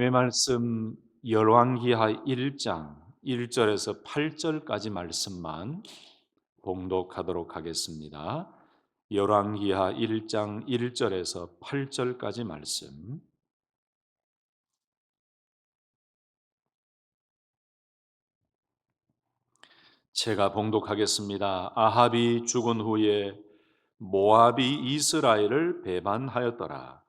의 말씀 열왕기하 1장 1절에서 8절까지 말씀만 봉독하도록 하겠습니다. 열왕기하 1장 1절에서 8절까지 말씀. 제가 봉독하겠습니다. 아합이 죽은 후에 모압이 이스라엘을 배반하였더라.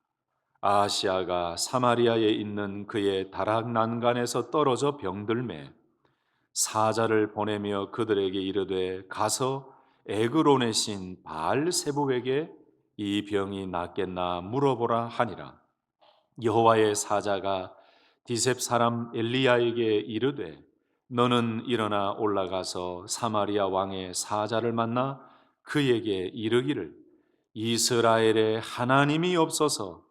아시아가 사마리아에 있는 그의 다락 난간에서 떨어져 병들매 사자를 보내며 그들에게 이르되 가서 에그론의 신 바알세부에게 이 병이 낫겠나 물어보라 하니라. 여호와의 사자가 디셉 사람 엘리야에게 이르되 너는 일어나 올라가서 사마리아 왕의 사자를 만나 그에게 이르기를 이스라엘에 하나님이 없어서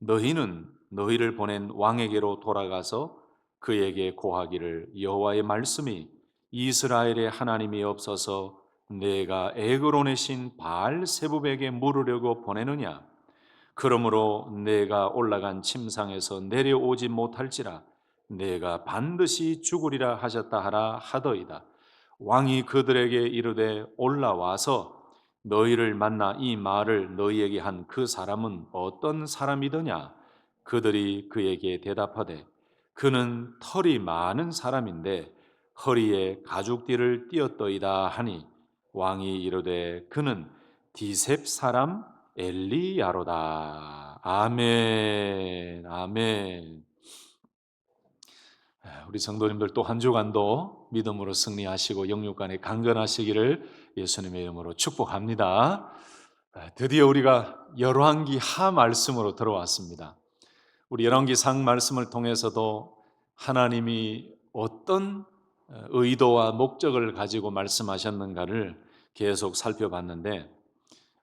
너희는 너희를 보낸 왕에게로 돌아가서 그에게 고하기를 여호와의 말씀이 이스라엘의 하나님이 없어서 내가 에그론의 신 바알 세부에게 물으려고 보내느냐? 그러므로 내가 올라간 침상에서 내려오지 못할지라 내가 반드시 죽으리라 하셨다 하라 하더이다. 왕이 그들에게 이르되 올라와서 너희를 만나 이 말을 너희에게 한 그 사람은 어떤 사람이더냐? 그들이 그에게 대답하되 그는 털이 많은 사람인데 허리에 가죽띠를 띄었더이다 하니 왕이 이르되 그는 디셉 사람 엘리야로다. 아멘. 아멘. 우리 성도님들 또 한 주간도 믿음으로 승리하시고 영육간에 강건하시기를 예수님의 이름으로 축복합니다. 드디어 우리가 열왕기 하 말씀으로 들어왔습니다. 우리 열왕기 상 말씀을 통해서도 하나님이 어떤 의도와 목적을 가지고 말씀하셨는가를 계속 살펴봤는데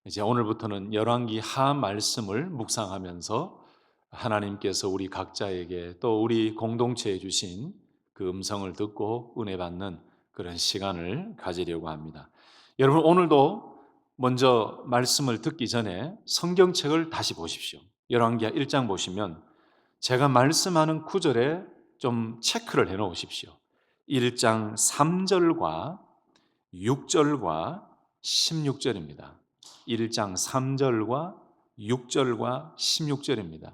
이제 오늘부터는 열왕기 하 말씀을 묵상하면서 하나님께서 우리 각자에게 또 우리 공동체에 주신 그 음성을 듣고 은혜 받는 그런 시간을 가지려고 합니다. 여러분 오늘도 먼저 말씀을 듣기 전에 성경책을 다시 보십시오. 열왕기하 1장 보시면 제가 말씀하는 구절에 좀 체크를 해 놓으십시오. 1장 3절과 6절과 16절입니다. 1장 3절과 6절과 16절입니다.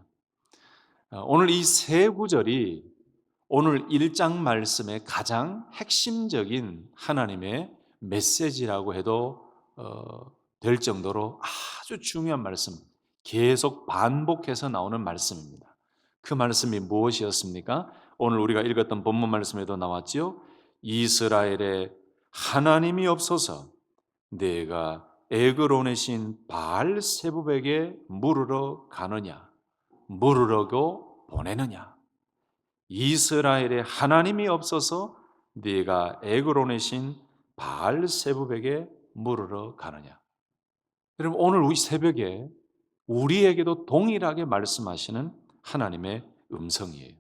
어, 오늘 이 세 구절이 오늘 1장 말씀의 가장 핵심적인 하나님의 메시지라고 해도 어, 될 정도로 아주 중요한 말씀, 계속 반복해서 나오는 말씀입니다. 그 말씀이 무엇이었습니까? 오늘 우리가 읽었던 본문 말씀에도 나왔지요. 이스라엘에 하나님이 없어서 내가 에그론의 신 바알세부에게 물으러 가느냐? 물으려고 보내느냐? 이스라엘에 하나님이 없어서 네가 에그론의 신 바알세부에게 물으러 가느냐? 여러분 오늘 우리 새벽에 우리에게도 동일하게 말씀하시는 하나님의 음성이에요.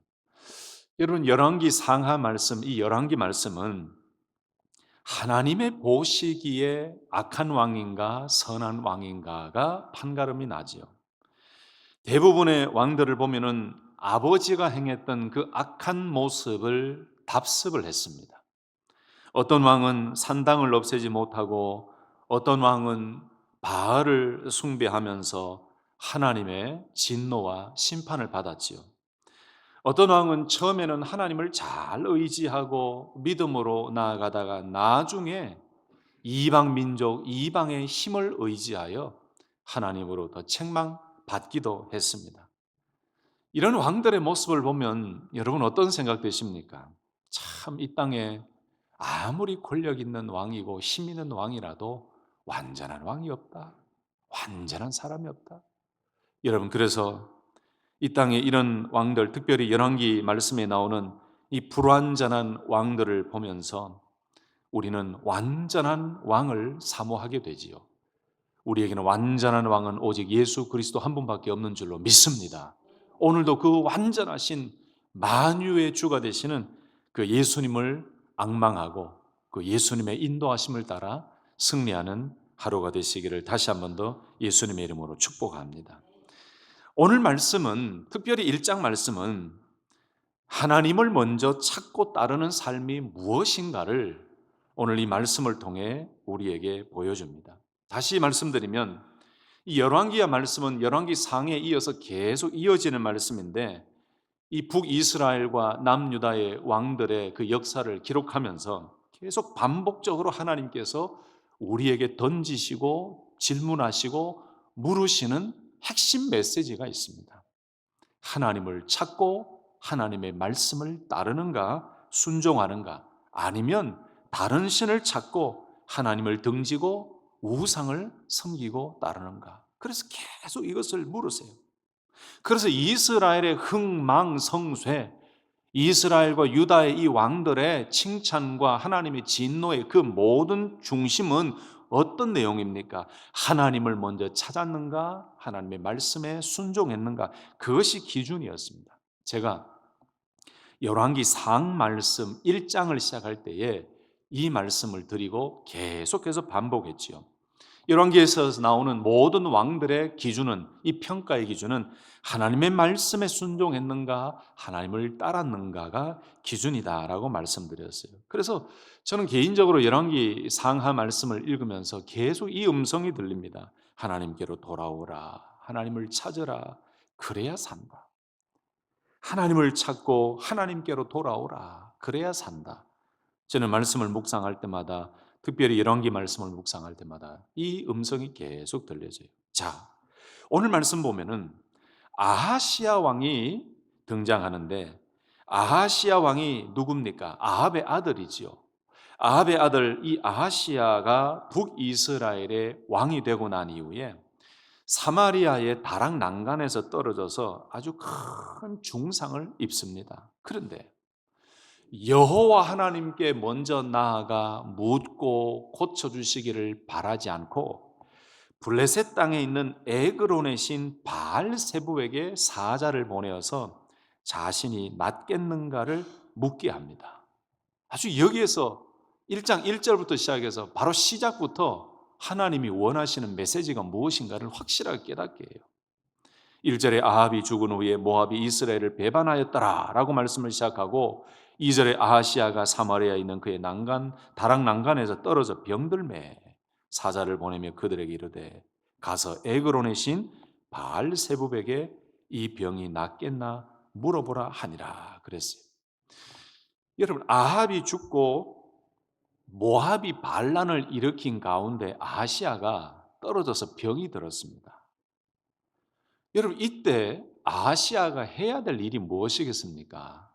여러분 열왕기 상하 말씀 이 열왕기 말씀은 하나님의 보시기에 악한 왕인가 선한 왕인가가 판가름이 나지요. 대부분의 왕들을 보면은 아버지가 행했던 그 악한 모습을 답습을 했습니다. 어떤 왕은 산당을 없애지 못하고 어떤 왕은 바알을 숭배하면서 하나님의 진노와 심판을 받았지요. 어떤 왕은 처음에는 하나님을 잘 의지하고 믿음으로 나아가다가 나중에 이방 민족, 이방의 힘을 의지하여 하나님으로부터 책망 받기도 했습니다. 이런 왕들의 모습을 보면 여러분 어떤 생각 되십니까? 참 이 땅에 아무리 권력 있는 왕이고 힘 있는 왕이라도 완전한 왕이 없다. 완전한 사람이 없다. 여러분 그래서 이 땅에 이런 왕들, 특별히 열왕기 말씀에 나오는 이 불완전한 왕들을 보면서 우리는 완전한 왕을 사모하게 되지요. 우리에게는 완전한 왕은 오직 예수 그리스도 한 분밖에 없는 줄로 믿습니다. 오늘도 그 완전하신 만유의 주가 되시는 그 예수님을 악망하고 그 예수님의 인도하심을 따라 승리하는 하루가 되시기를 다시 한 번 더 예수님의 이름으로 축복합니다. 오늘 말씀은 특별히 1장 말씀은 하나님을 먼저 찾고 따르는 삶이 무엇인가를 오늘 이 말씀을 통해 우리에게 보여줍니다. 다시 말씀드리면 이 열왕기야 말씀은 열왕기 상에 이어서 계속 이어지는 말씀인데 이 북이스라엘과 남유다의 왕들의 그 역사를 기록하면서 계속 반복적으로 하나님께서 우리에게 던지시고 질문하시고 물으시는 핵심 메시지가 있습니다. 하나님을 찾고 하나님의 말씀을 따르는가 순종하는가 아니면 다른 신을 찾고 하나님을 등지고 우상을 섬기고 따르는가. 그래서 계속 이것을 물으세요. 그래서 이스라엘의 흥망성쇠, 이스라엘과 유다의 이 왕들의 칭찬과 하나님의 진노의 그 모든 중심은 어떤 내용입니까? 하나님을 먼저 찾았는가? 하나님의 말씀에 순종했는가? 그것이 기준이었습니다. 제가 열왕기 상 말씀 1장을 시작할 때에 이 말씀을 드리고 계속해서 반복했지요. 열왕기에서 나오는 모든 왕들의 기준은 이 평가의 기준은 하나님의 말씀에 순종했는가 하나님을 따랐는가가 기준이다라고 말씀드렸어요. 그래서 저는 개인적으로 열왕기 상하 말씀을 읽으면서 계속 이 음성이 들립니다. 하나님께로 돌아오라. 하나님을 찾으라. 그래야 산다. 하나님을 찾고 하나님께로 돌아오라. 그래야 산다. 저는 말씀을 묵상할 때마다 특별히 열왕기 말씀을 묵상할 때마다 이 음성이 계속 들려져요. 자, 오늘 말씀 보면은 아하시아 왕이 등장하는데 아하시아 왕이 누굽니까? 아합의 아들이지요. 아합의 아들 이 아하시아가 북이스라엘의 왕이 되고 난 이후에 사마리아의 다락 난간에서 떨어져서 아주 큰 중상을 입습니다. 그런데 여호와 하나님께 먼저 나아가 묻고 고쳐 주시기를 바라지 않고 블레셋 땅에 있는 에그론의 신 바알세부에게 사자를 보내어서 자신이 낫겠는가를 묻게 합니다. 아주 여기에서 1장 1절부터 시작해서 바로 시작부터 하나님이 원하시는 메시지가 무엇인가를 확실하게 깨닫게 해요. 1절에 아합이 죽은 후에 모압이 이스라엘을 배반하였더라라고 말씀을 시작하고 2절에 아하시아가 사마리아에 있는 그의 난간 다락 난간에서 떨어져 병들매 사자를 보내며 그들에게 이르되 가서 에그론의 신 바알세붑에게 이 병이 낫겠나 물어보라 하니라 그랬어요. 여러분 아합이 죽고 모압이 반란을 일으킨 가운데 아시아가 떨어져서 병이 들었습니다. 여러분 이때 아시아가 해야 될 일이 무엇이겠습니까?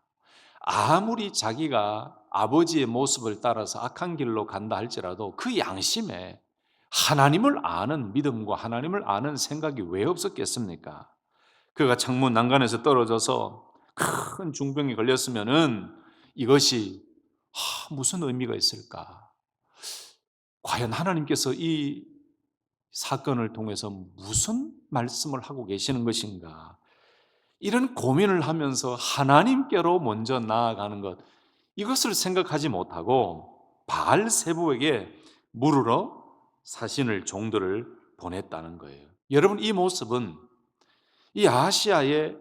아무리 자기가 아버지의 모습을 따라서 악한 길로 간다 할지라도 그 양심에 하나님을 아는 믿음과 하나님을 아는 생각이 왜 없었겠습니까? 그가 창문 난간에서 떨어져서 큰 중병이 걸렸으면은 이것이 무슨 의미가 있을까? 과연 하나님께서 이 사건을 통해서 무슨 말씀을 하고 계시는 것인가? 이런 고민을 하면서 하나님께로 먼저 나아가는 것, 이것을 생각하지 못하고 바알 세부에게 물으러 사신을 종들을 보냈다는 거예요. 여러분 이 모습은 이 아시아의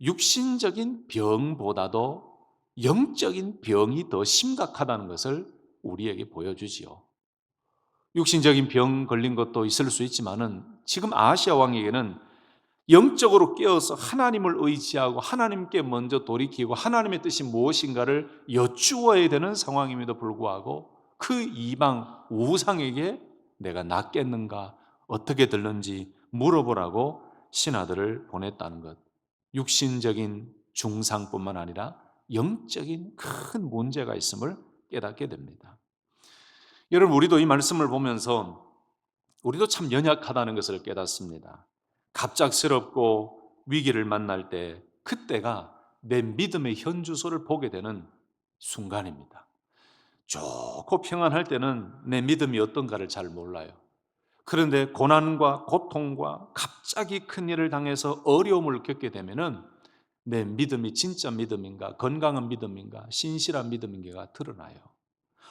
육신적인 병보다도 영적인 병이 더 심각하다는 것을 우리에게 보여주지요. 육신적인 병 걸린 것도 있을 수 있지만은 지금 아시아 왕에게는 영적으로 깨어서 하나님을 의지하고 하나님께 먼저 돌이키고 하나님의 뜻이 무엇인가를 여쭈어야 되는 상황임에도 불구하고 그 이방 우상에게 내가 낫겠는가 어떻게 들는지 물어보라고 신하들을 보냈다는 것. 육신적인 중상뿐만 아니라 영적인 큰 문제가 있음을 깨닫게 됩니다. 여러분 우리도 이 말씀을 보면서 우리도 참 연약하다는 것을 깨닫습니다. 갑작스럽고 위기를 만날 때 그때가 내 믿음의 현주소를 보게 되는 순간입니다. 좋고 평안할 때는 내 믿음이 어떤가를 잘 몰라요. 그런데 고난과 고통과 갑자기 큰 일을 당해서 어려움을 겪게 되면은 내 믿음이 진짜 믿음인가, 건강한 믿음인가, 신실한 믿음인가가 드러나요.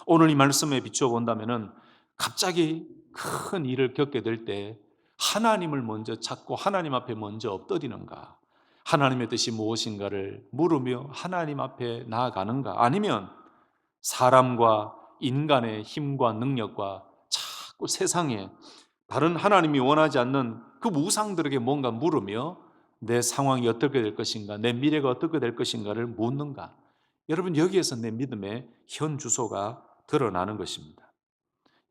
오늘 이 말씀에 비추어 본다면은 갑자기 큰 일을 겪게 될 때 하나님을 먼저 찾고 하나님 앞에 먼저 엎드리는가, 하나님의 뜻이 무엇인가를 물으며 하나님 앞에 나아가는가, 아니면 사람과 인간의 힘과 능력과 자꾸 세상에 다른 하나님이 원하지 않는 그 우상들에게 뭔가 물으며 내 상황이 어떻게 될 것인가, 내 미래가 어떻게 될 것인가를 묻는가. 여러분, 여기에서 내 믿음의 현 주소가 드러나는 것입니다.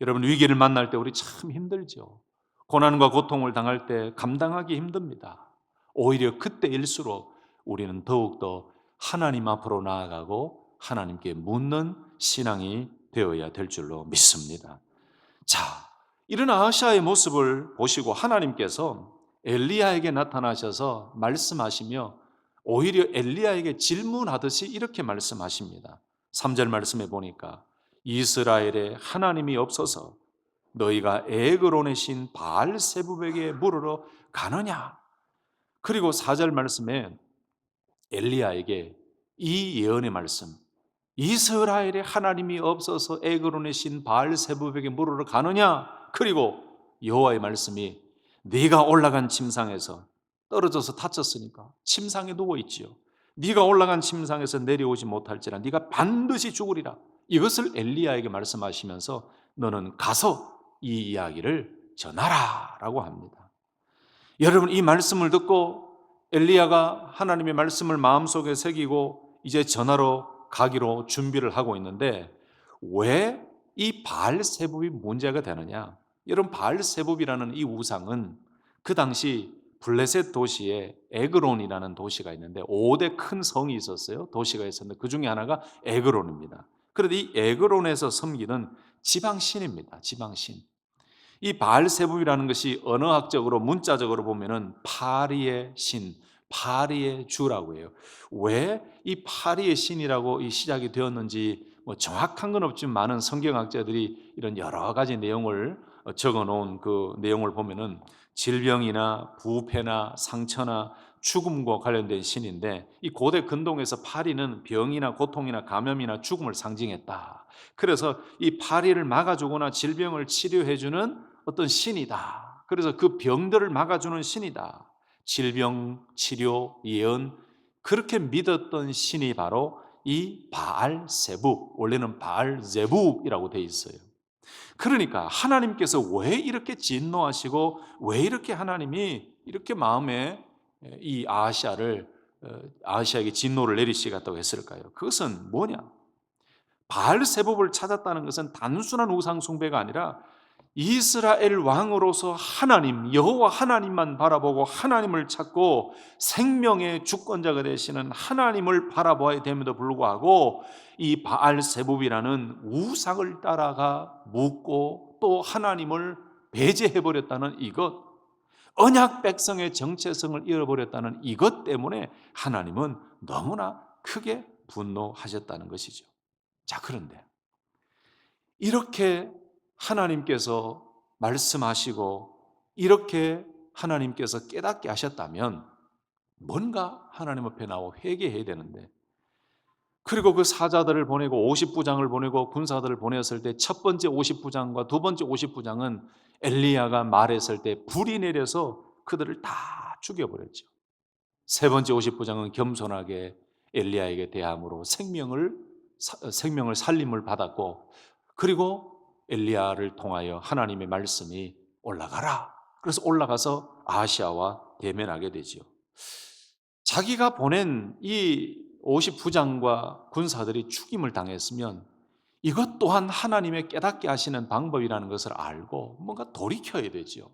여러분, 위기를 만날 때 우리 참 힘들죠. 고난과 고통을 당할 때 감당하기 힘듭니다. 오히려 그때일수록 우리는 더욱더 하나님 앞으로 나아가고 하나님께 묻는 신앙이 되어야 될 줄로 믿습니다. 자, 이런 아하샤의 모습을 보시고 하나님께서 엘리야에게 나타나셔서 말씀하시며 오히려 엘리야에게 질문하듯이 이렇게 말씀하십니다. 3절 말씀에 보니까 이스라엘에 하나님이 없어서 너희가 에그론의 신 바알세부백에 물으러 가느냐? 그리고 4절 말씀에 엘리야에게 이 예언의 말씀 이스라엘에 하나님이 없어서 에그론의 신 바알세부백에 물으러 가느냐? 그리고 여호와의 말씀이 네가 올라간 침상에서 떨어져서 다쳤으니까 침상에 누워 있지요. 네가 올라간 침상에서 내려오지 못할지라 네가 반드시 죽으리라. 이것을 엘리야에게 말씀하시면서 너는 가서 이 이야기를 전하라라고 합니다. 여러분 이 말씀을 듣고 엘리야가 하나님의 말씀을 마음속에 새기고 이제 전하러 가기로 준비를 하고 있는데 왜 이 바알세불이 문제가 되느냐? 여러분 바알세불이라는 이 우상은 그 당시 블레셋 도시에 에그론이라는 도시가 있는데 5대 큰 성이 있었어요. 도시가 있었는데 그 중에 하나가 에그론입니다. 그런데 이 에그론에서 섬기는 지방신입니다. 지방신. 이 바알세불이라는 것이 언어학적으로 문자적으로 보면은 파리의 신, 파리의 주라고 해요. 왜 이 파리의 신이라고 이 시작이 되었는지 뭐 정확한 건 없지만 많은 성경학자들이 이런 여러 가지 내용을 적어 놓은 그 내용을 보면은 질병이나 부패나 상처나 죽음과 관련된 신인데 이 고대 근동에서 파리는 병이나 고통이나 감염이나 죽음을 상징했다. 그래서 이 파리를 막아주거나 질병을 치료해주는 어떤 신이다. 그래서 그 병들을 막아주는 신이다. 질병, 치료, 예언 그렇게 믿었던 신이 바로 이 바알 세부 원래는 바알 제부이라고 돼 있어요. 그러니까 하나님께서 왜 이렇게 진노하시고 왜 이렇게 하나님이 이렇게 마음에 이 아시아를 아시아에게 진노를 내리시겠다고 했을까요? 그것은 뭐냐? 바알 세법을 찾았다는 것은 단순한 우상 숭배가 아니라 이스라엘 왕으로서 하나님 여호와 하나님만 바라보고 하나님을 찾고 생명의 주권자가 되시는 하나님을 바라보아야 됨에도 불구하고 이 바알세봅이라는 우상을 따라가 묻고 또 하나님을 배제해 버렸다는 이것 언약 백성의 정체성을 잃어버렸다는 이것 때문에 하나님은 너무나 크게 분노하셨다는 것이죠. 자, 그런데 이렇게 하나님께서 말씀하시고 이렇게 하나님께서 깨닫게 하셨다면 뭔가 하나님 앞에 나와 회개해야 되는데 그리고 그 사자들을 보내고 50부장을 보내고 군사들을 보냈을 때 첫 번째 50부장과 두 번째 50부장은 엘리야가 말했을 때 불이 내려서 그들을 다 죽여버렸죠. 세 번째 50부장은 겸손하게 엘리야에게 대함으로 생명을 생명을 살림을 받았고 그리고 엘리야를 통하여 하나님의 말씀이 올라가라. 그래서 올라가서 아시아와 대면하게 되지요. 자기가 보낸 이 50부장과 군사들이 죽임을 당했으면 이것 또한 하나님의 깨닫게 하시는 방법이라는 것을 알고 뭔가 돌이켜야 되지요.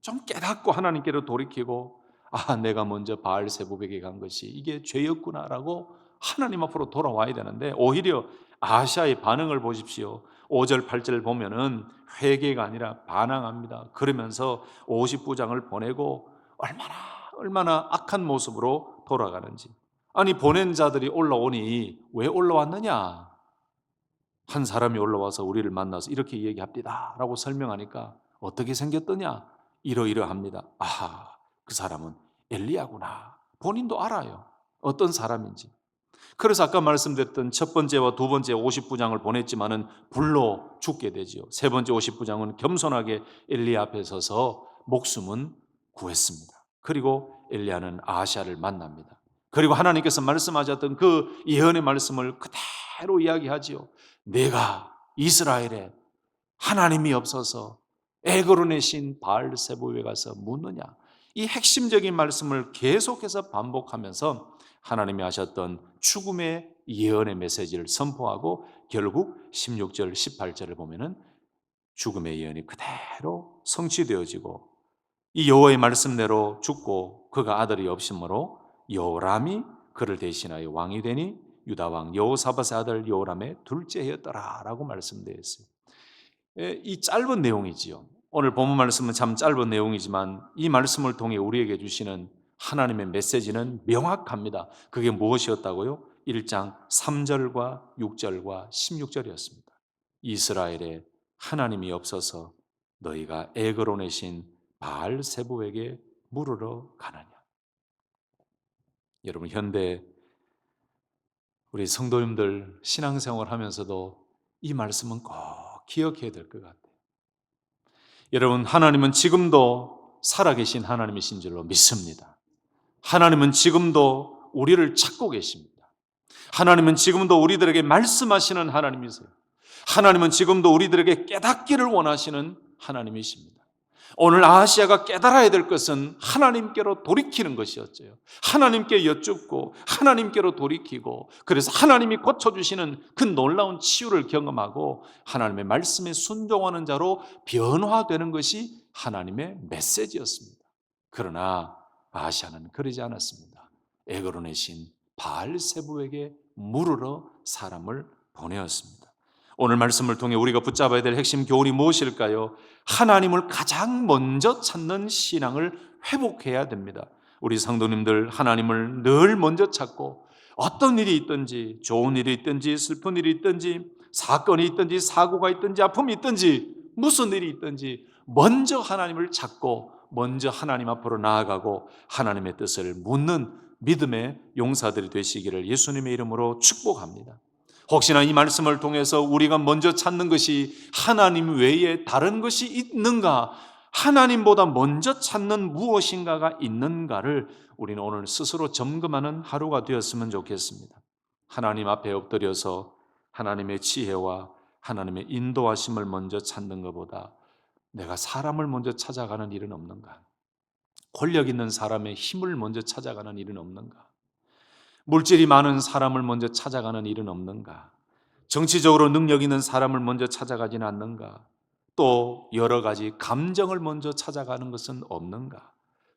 좀 깨닫고 하나님께로 돌이키고 아 내가 먼저 바알 세부백에 간 것이 이게 죄였구나라고 하나님 앞으로 돌아와야 되는데 오히려 아시아의 반응을 보십시오. 5절 8절 보면은 회개가 아니라 반항합니다. 그러면서 50부장을 보내고 얼마나 얼마나 악한 모습으로 돌아가는지. 아니 보낸 자들이 올라오니 왜 올라왔느냐? 한 사람이 올라와서 우리를 만나서 이렇게 얘기합니다라고 설명하니까 어떻게 생겼더냐? 이러이러합니다. 아, 그 사람은 엘리야구나. 본인도 알아요. 어떤 사람인지. 그래서 아까 말씀드렸던 첫 번째와 두 번째 50부장을 보냈지만은 불로 죽게 되지요. 세 번째 50부장은 겸손하게 엘리야 앞에 서서 목숨은 구했습니다. 그리고 엘리야는 아하시아를 만납니다. 그리고 하나님께서 말씀하셨던 그 예언의 말씀을 그대로 이야기하지요. 내가 이스라엘에 하나님이 없어서 애거론의 신 바알세보에 가서 묻느냐. 이 핵심적인 말씀을 계속해서 반복하면서 하나님이 하셨던 죽음의 예언의 메시지를 선포하고 결국 16절, 18절을 보면은 죽음의 예언이 그대로 성취되어지고 이 여호와의 말씀대로 죽고 그가 아들이 없으므로 여호람이 그를 대신하여 왕이 되니 유다 왕 여호사밧의 아들 여호람의 둘째 해였더라라고 말씀되어 있어요. 예, 이 짧은 내용이지요. 오늘 본문 말씀은 참 짧은 내용이지만 이 말씀을 통해 우리에게 주시는 하나님의 메시지는 명확합니다. 그게 무엇이었다고요? 1장 3절과 6절과 16절이었습니다. 이스라엘에 하나님이 없어서 너희가 애거론의 신 바알 세부에게 물으러 가느냐. 여러분 현대 우리 성도님들 신앙생활 하면서도 이 말씀은 꼭 기억해야 될 것 같아요. 여러분 하나님은 지금도 살아계신 하나님이신 줄로 믿습니다. 하나님은 지금도 우리를 찾고 계십니다. 하나님은 지금도 우리들에게 말씀하시는 하나님이세요. 하나님은 지금도 우리들에게 깨닫기를 원하시는 하나님이십니다. 오늘 아시아가 깨달아야 될 것은 하나님께로 돌이키는 것이었죠. 하나님께 여쭙고 하나님께로 돌이키고 그래서 하나님이 고쳐주시는 그 놀라운 치유를 경험하고 하나님의 말씀에 순종하는 자로 변화되는 것이 하나님의 메시지였습니다. 그러나 아시아는 그러지 않았습니다. 에그론의 신 바알세부에게 물으러 사람을 보내었습니다. 오늘 말씀을 통해 우리가 붙잡아야 될 핵심 교훈이 무엇일까요? 하나님을 가장 먼저 찾는 신앙을 회복해야 됩니다. 우리 성도님들 하나님을 늘 먼저 찾고 어떤 일이 있든지 좋은 일이 있든지 슬픈 일이 있든지 사건이 있든지 사고가 있든지 아픔이 있든지 무슨 일이 있든지 먼저 하나님을 찾고 먼저 하나님 앞으로 나아가고 하나님의 뜻을 묻는 믿음의 용사들이 되시기를 예수님의 이름으로 축복합니다. 혹시나 이 말씀을 통해서 우리가 먼저 찾는 것이 하나님 외에 다른 것이 있는가? 하나님보다 먼저 찾는 무엇인가가 있는가를 우리는 오늘 스스로 점검하는 하루가 되었으면 좋겠습니다. 하나님 앞에 엎드려서 하나님의 지혜와 하나님의 인도하심을 먼저 찾는 것보다 내가 사람을 먼저 찾아가는 일은 없는가? 권력 있는 사람의 힘을 먼저 찾아가는 일은 없는가? 물질이 많은 사람을 먼저 찾아가는 일은 없는가? 정치적으로 능력 있는 사람을 먼저 찾아가지는 않는가? 또 여러 가지 감정을 먼저 찾아가는 것은 없는가?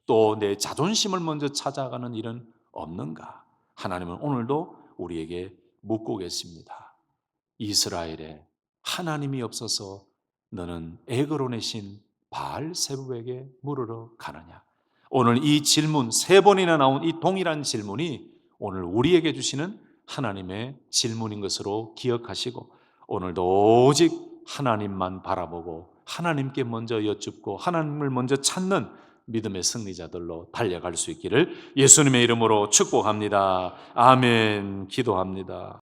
또 내 자존심을 먼저 찾아가는 일은 없는가? 하나님은 오늘도 우리에게 묻고 계십니다. 이스라엘에 하나님이 없어서 너는 에그론의 신 바알세부에게 물으러 가느냐? 오늘 이 질문 세 번이나 나온 이 동일한 질문이 오늘 우리에게 주시는 하나님의 질문인 것으로 기억하시고 오늘도 오직 하나님만 바라보고 하나님께 먼저 여쭙고 하나님을 먼저 찾는 믿음의 승리자들로 달려갈 수 있기를 예수님의 이름으로 축복합니다. 아멘. 기도합니다.